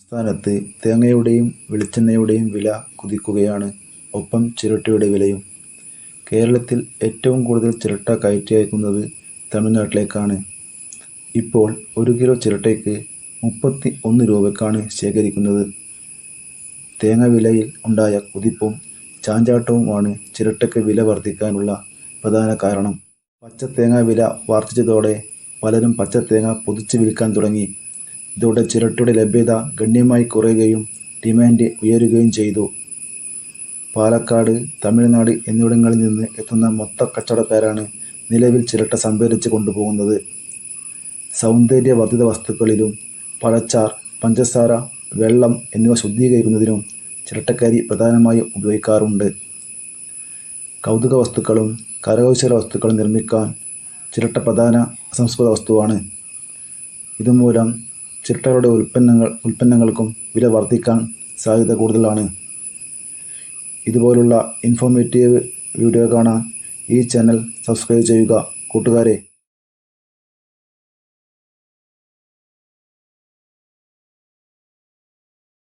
സംസ്ഥാനത്ത് തേങ്ങയുടെയും വെളിച്ചെണ്ണയുടെയും വില കുതിക്കുകയാണ്. ഒപ്പം ചിരട്ടയുടെ വിലയും. കേരളത്തിൽ ഏറ്റവും കൂടുതൽ ചിരട്ട കയറ്റി അയക്കുന്നത് തമിഴ്നാട്ടിലേക്കാണ്. ഇപ്പോൾ ഒരു കിലോ ചിരട്ടയ്ക്ക് മുപ്പത്തി ഒന്ന് രൂപയ്ക്കാണ് ശേഖരിക്കുന്നത്. തേങ്ങ വിലയിൽ ഉണ്ടായ കുതിപ്പും ചാഞ്ചാട്ടവുമാണ് ചിരട്ടയ്ക്ക് വില വർദ്ധിക്കാനുള്ള പ്രധാന കാരണം. പച്ചത്തേങ്ങ വില വർദ്ധിച്ചതോടെ പലരും പച്ചത്തേങ്ങ പൊതിച്ച് വിൽക്കാൻ തുടങ്ങി. ഇതോടെ ചിരട്ടയുടെ ലഭ്യത ഗണ്യമായി കുറയുകയും ഡിമാൻഡ് ഉയരുകയും ചെയ്തു. പാലക്കാട്, തമിഴ്നാട് എന്നിവിടങ്ങളിൽ നിന്ന് എത്തുന്ന മൊത്ത കച്ചവടക്കാരാണ് നിലവിൽ ചിരട്ട സംഭരിച്ച് കൊണ്ടുപോകുന്നത്. സൗന്ദര്യവർദ്ധിത വസ്തുക്കളിലും പഴച്ചാർ, പഞ്ചസാര, വെള്ളം എന്നിവ ശുദ്ധീകരിക്കുന്നതിനും ചിരട്ടക്കരി പ്രധാനമായും ഉപയോഗിക്കാറുണ്ട്. കൗതുക വസ്തുക്കളും കരകൗശല വസ്തുക്കളും നിർമ്മിക്കാൻ ചിരട്ട പ്രധാന അസംസ്കൃത വസ്തുവാണ്. ഇതുമൂലം ചിരട്ടകളുടെ ഉൽപ്പന്നങ്ങൾക്കും വില വർദ്ധിക്കാൻ സാധ്യത കൂടുതലാണ്. ഇതുപോലുള്ള ഇൻഫോർമേറ്റീവ് വീഡിയോ കാണാൻ ഈ ചാനൽ സബ്സ്ക്രൈബ് ചെയ്യുക. കൂട്ടുകാരെ